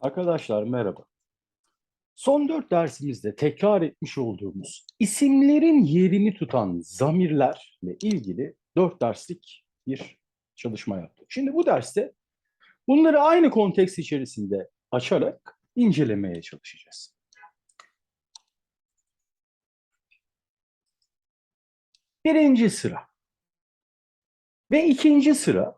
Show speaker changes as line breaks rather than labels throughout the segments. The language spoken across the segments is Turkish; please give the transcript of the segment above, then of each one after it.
Arkadaşlar merhaba. Son dört dersimizde tekrar etmiş olduğumuz isimlerin yerini tutan zamirlerle ilgili dört derslik bir çalışma yaptık. Şimdi bu derste bunları aynı konteks içerisinde açarak incelemeye çalışacağız. Birinci sıra ve ikinci sıra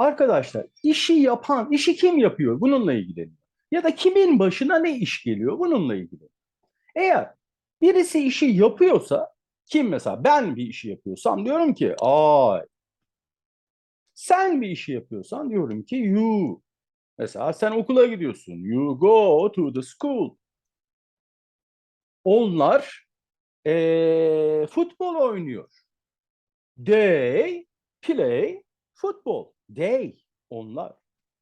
Arkadaşlar işi yapan, işi kim yapıyor? Bununla ilgileniyor. Ya da kimin başına ne iş geliyor? Bununla ilgileniyor. Eğer birisi işi yapıyorsa, kim mesela ben bir işi yapıyorsam diyorum ki ay. Sen bir işi yapıyorsan diyorum ki you. Mesela sen okula gidiyorsun. You go to the school. Onlar eee, futbol oynuyor. They play football. They, onlar.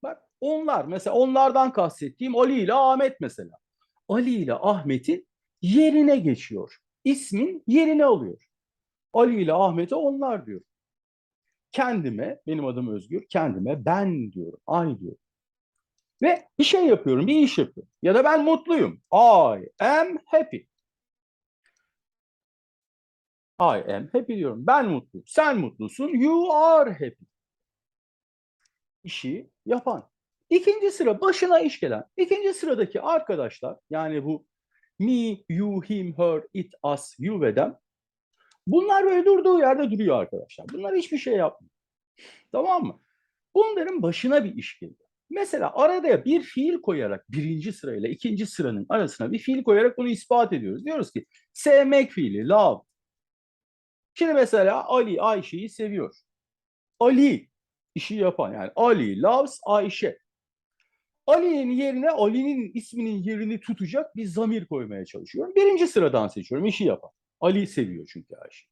Bak onlar mesela onlardan kastettiğim Ali ile Ahmet mesela. Ali ile Ahmet'in yerine geçiyor. İsmin yerine alıyor. Ali ile Ahmet'e onlar diyor. Kendime, benim adım Özgür, kendime ben diyorum, I diyorum. Ve bir şey yapıyorum, bir iş yapıyorum. Ya da ben mutluyum. I am happy. I am happy diyorum. Ben mutluyum. Sen mutlusun. You are happy işi yapan. İkinci sıra başına iş gelen. İkinci sıradaki arkadaşlar yani bu me, you, him, her, it, us, you ve them. Bunlar böyle durduğu yerde duruyor arkadaşlar. Bunlar hiçbir şey yapmıyor. Tamam mı? Bunların başına bir iş geliyor. Mesela arada bir fiil koyarak birinci sırayla ikinci sıranın arasına bir fiil koyarak bunu ispat ediyoruz. Diyoruz ki sevmek fiili, love. Şimdi mesela Ali Ayşe'yi seviyor. Ali işi yapan yani Ali loves Ayşe. Ali'nin yerine Ali'nin isminin yerini tutacak bir zamir koymaya çalışıyorum. Birinci sıradan seçiyorum işi yapan. Ali seviyor çünkü Ayşe.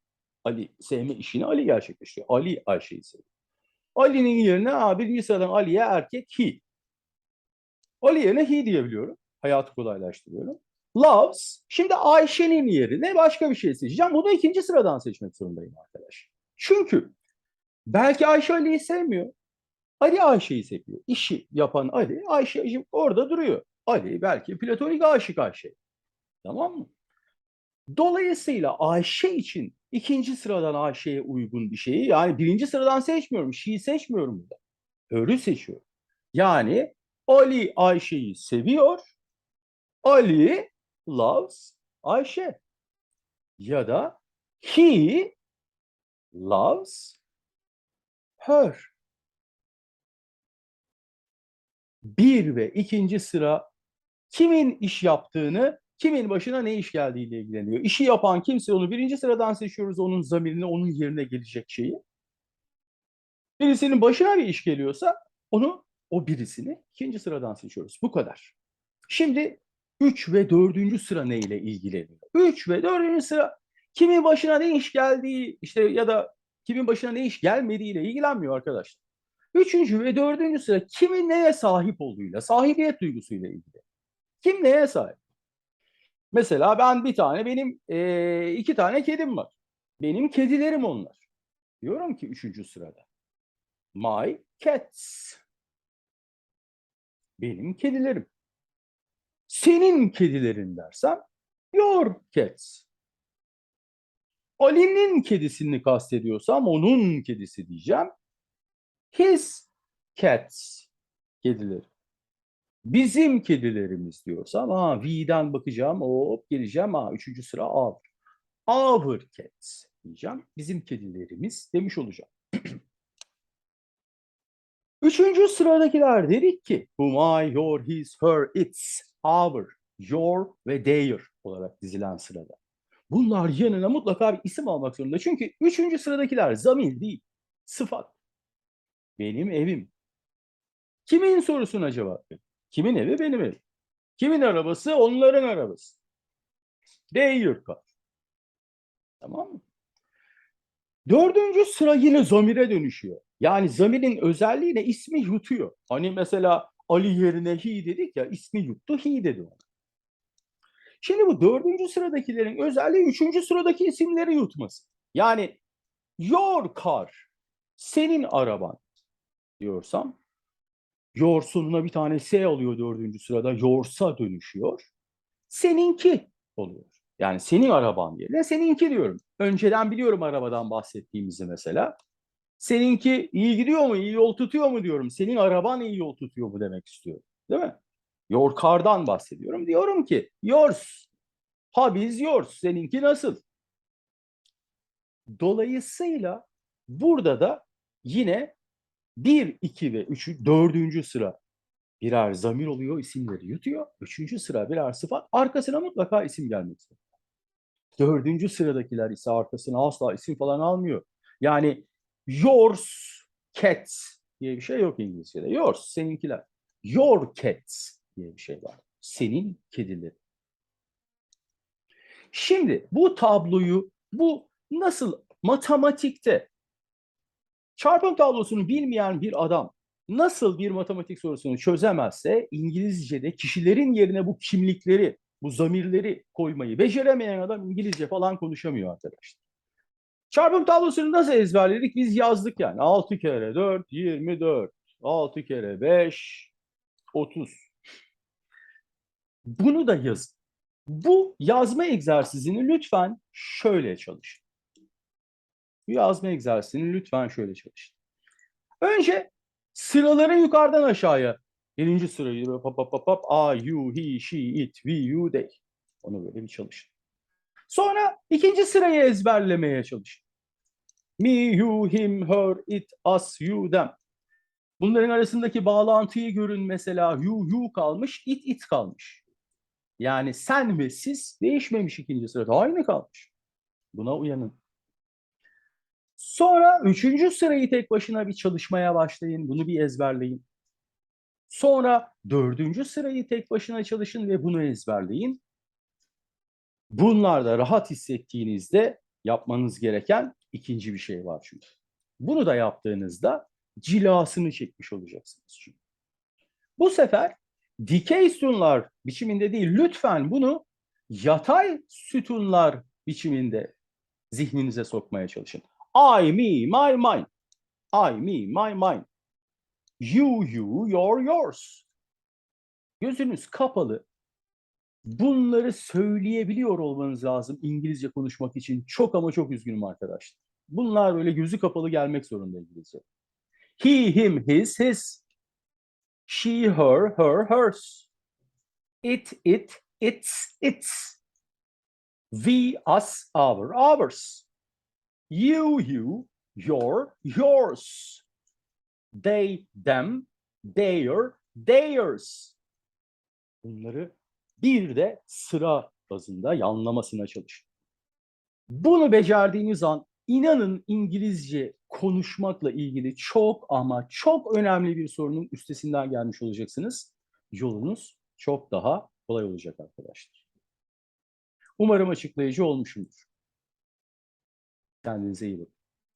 Ali sevme işini Ali gerçekleştiriyor. Ali Ayşe'yi seviyor. Ali'nin yerine aa, birinci sıradan Ali'ye erkek he. Ali yerine he diyebiliyorum. Hayatı kolaylaştırıyorum. Loves. Şimdi Ayşe'nin yerine başka bir şey seçeceğim. Bunu ikinci sıradan seçmek zorundayım arkadaş. Çünkü Belki Ayşe Ali'yi sevmiyor. Ali Ayşe'yi seviyor. İşi yapan Ali, Ayşe orada duruyor. Ali belki platonik aşık Ayşe. Tamam mı? Dolayısıyla Ayşe için ikinci sıradan Ayşe'ye uygun bir şeyi yani birinci sıradan seçmiyorum. Şi'i seçmiyorum burada. Örü seçiyorum. Yani Ali Ayşe'yi seviyor. Ali loves Ayşe. Ya da he loves her. Bir ve ikinci sıra kimin iş yaptığını, kimin başına ne iş geldiğiyle ilgileniyor. İşi yapan kimse onu birinci sıradan seçiyoruz onun zamirini, onun yerine gelecek şeyi. Birisinin başına bir iş geliyorsa onu, o birisini ikinci sıradan seçiyoruz. Bu kadar. Şimdi 3 ve 4. sıra neyle ilgileniyor? 3 ve 4. sıra kimin başına ne iş geldiği işte ya da kimin başına ne iş gelmediğiyle ilgilenmiyor arkadaşlar. Üçüncü ve dördüncü sıra kimin neye sahip olduğuyla, sahibiyet duygusuyla ilgili. Kim neye sahip? Mesela ben bir tane, benim e, iki tane kedim var. Benim kedilerim onlar. Diyorum ki üçüncü sırada. My cats. Benim kedilerim. Senin kedilerin dersem your cats. Ali'nin kedisini kastediyorsam onun kedisi diyeceğim. His cats kedileri. Bizim kedilerimiz diyorsam ha we'den bakacağım hop geleceğim ha üçüncü sıra our. Our cats diyeceğim. Bizim kedilerimiz demiş olacağım. Üçüncü sıradakiler dedik ki bu my, your, his, her, its, our, your ve their olarak dizilen sırada. Bunlar yanına mutlaka bir isim almak zorunda. Çünkü üçüncü sıradakiler zamir değil, sıfat. Benim evim. Kimin sorusuna cevap ver? Kimin evi? Benim evim. Kimin arabası? Onların arabası. Their car. Tamam mı? Dördüncü sıra yine zamire dönüşüyor. Yani zamirin özelliği ne? İsmi yutuyor. Hani mesela Ali yerine he dedik ya ismi yuttu he dedi ona. Şimdi bu dördüncü sıradakilerin özelliği üçüncü sıradaki isimleri yutması. Yani your car, senin araban diyorsam Your sonuna bir tane S alıyor dördüncü sırada. Your'sa dönüşüyor. Seninki oluyor. Yani senin araban yerine seninki diyorum. Önceden biliyorum arabadan bahsettiğimizi mesela. Seninki iyi gidiyor mu, iyi yol tutuyor mu diyorum. Senin araban iyi yol tutuyor mu demek istiyorum. Değil mi? Your car'dan bahsediyorum. Diyorum ki yours. Hobbies yours. Seninki nasıl? Dolayısıyla burada da yine 1, 2 ve 3'ü dördüncü sıra birer zamir oluyor, isimleri yutuyor. Üçüncü sıra birer sıfat. Arkasına mutlaka isim gelmek zorunda. Dördüncü sıradakiler ise arkasına asla isim falan almıyor. Yani yours cats diye bir şey yok İngilizce'de. Yours, seninkiler. Your cats diye bir şey var. Senin kedileri. Şimdi bu tabloyu, bu nasıl matematikte çarpım tablosunu bilmeyen bir adam nasıl bir matematik sorusunu çözemezse İngilizce'de kişilerin yerine bu kimlikleri, bu zamirleri koymayı beceremeyen adam İngilizce falan konuşamıyor arkadaşlar. Çarpım tablosunu nasıl ezberledik? Biz yazdık yani. 6 kere 4, 24. 6 kere 5, 30. Bunu da yazın. Bu yazma egzersizini lütfen şöyle çalışın. Bu yazma egzersizini lütfen şöyle çalışın. Önce sıraları yukarıdan aşağıya. Birinci sırayı pap pap pap pap. I, you, he, she, it, we, you, they. Onu böyle bir çalışın. Sonra ikinci sırayı ezberlemeye çalışın. Me, you, him, her, it, us, you, them. Bunların arasındaki bağlantıyı görün mesela. You, you kalmış, it, it kalmış. Yani sen ve siz değişmemiş ikinci sırada. Aynı kalmış. Buna uyanın. Sonra üçüncü sırayı tek başına bir çalışmaya başlayın. Bunu bir ezberleyin. Sonra dördüncü sırayı tek başına çalışın ve bunu ezberleyin. Bunlarda rahat hissettiğinizde yapmanız gereken ikinci bir şey var çünkü. Bunu da yaptığınızda cilasını çekmiş olacaksınız çünkü. Bu sefer dikey sütunlar biçiminde değil, lütfen bunu yatay sütunlar biçiminde zihninize sokmaya çalışın. I, me, my, mine. I, me, my, mine. You, you, your, yours. Gözünüz kapalı. Bunları söyleyebiliyor olmanız lazım İngilizce konuşmak için. Çok ama çok üzgünüm arkadaşlar. Bunlar böyle gözü kapalı gelmek zorunda İngilizce. He, him, his, his. She, her, her, hers. It, it, its, its. We, us, our, ours. You, you, your, yours. They, them, their, theirs. Bunları bir de sıra bazında yanlamasına çalışın. Bunu becerdiğiniz an inanın İngilizce konuşmakla ilgili çok ama çok önemli bir sorunun üstesinden gelmiş olacaksınız. Yolunuz çok daha kolay olacak arkadaşlar. Umarım açıklayıcı olmuşumdur. Kendinize iyi bakın.